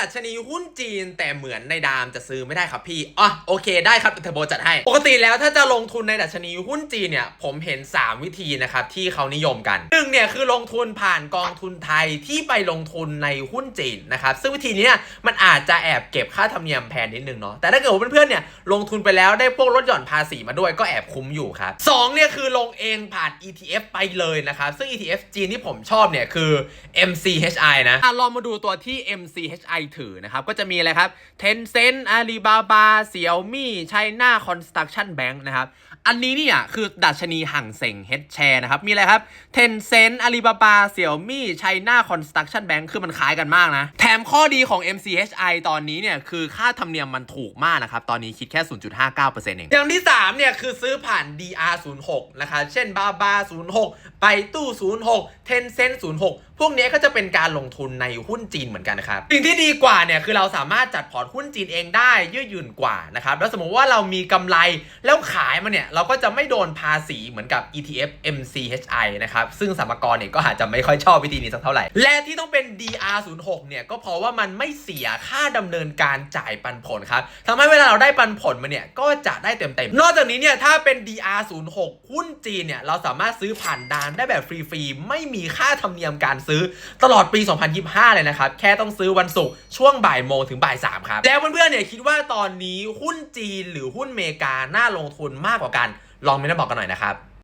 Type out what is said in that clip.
ดัชนีหุ้นจีน แต่เหมือนในดามจะซื้อไม่ได้ครับพี่อ๋อโอเคได้ครับเทอร์โบจัดให้ ปกติแล้วถ้าจะลงทุนในดัชนีหุ้นจีนเนี่ยผมเห็น 3 วิธีนะครับที่เขานิยมกันหนึ่งเนี่ยคือลงทุนผ่านกองทุนไทยที่ไปลงทุนในหุ้นจีนนะครับซึ่งวิธีนี้มันอาจจะแอบเก็บค่าธรรมเนียมแพงนิดนึงเนาะแต่ถ้าเกิดว่าเพื่อนๆเนี่ยลงทุนไปแล้วได้พวกลดหย่อนภาษีมาด้วยก็แอบคุ้มอยู่ครับสองเนี่ยคือลงเองผ่าน ETF ไปเลยนะครับซึ่ง ETF จีนที่ผมชอบเนี่ยคือ MCHI นะอะลองมาดูตัวที่ MCHI ถือนะครับ ก็จะมีอะไรครับ Tencent Alibaba Xiaomi China Construction Bank นะครับ อันนี้เนี่ยคือดัชนีห่างเสง Head Share นะครับ มีอะไรครับ Tencent Alibaba Xiaomi China Construction Bank คือมันคล้ายกันมากนะ แถมข้อดีของ MCHI ตอนนี้เนี่ยคือค่าธรรมเนียมมันถูกมากนะครับ ตอนนี้คิดแค่ 0.59%เองอย่างที่ 3 เนี่ยคือซื้อผ่าน DR06 นะครับ เช่น Baba 06 ไปตู้ 06 Tencent 06 พวกนี้ก็จะเป็นการลงทุนในหุ้นจีนเหมือนกันนะครับสิ่งที่ดีกว่าเนี่ยคือเราสามารถจัดพอร์ตหุ้นจีนเองได้ยืดหยุ่นกว่านะครับแล้วสมมติว่าเรามีกำไรแล้วขายมาเนี่ยเราก็จะไม่โดนภาษีเหมือนกับ ETF MCHI นะครับซึ่งสมกรเนี่ยก็อาจจะไม่ค่อยชอบวิธีนี้สักเท่าไหร่ และที่ต้องเป็น DR06 เนี่ยก็เพราะว่ามันไม่เสียค่าดำเนินการจ่ายปันผลครับทำให้เวลาเราได้ปันผลมาเนี่ยก็จะได้เต็มๆนอกจากนี้เนี่ยถ้าเป็น DR06 หุ้นจีนเนี่ยเราสามารถซื้อผ่านดานได้แบบฟรีๆไม่มีค่าธรรมเนียมการซื้อตลอดปี 2025 เลยนะครับ แค่ต้องซื้อวันศุกร์ช่วงบ่ายโมงถึงบ่ายสามครับ แล้วเพื่อนๆเนี่ยคิดว่าตอนนี้หุ้นจีนหรือหุ้นเมกาน่าลงทุนมากกว่ากัน ลองเมนต์มาบอกกันหน่อยนะครับ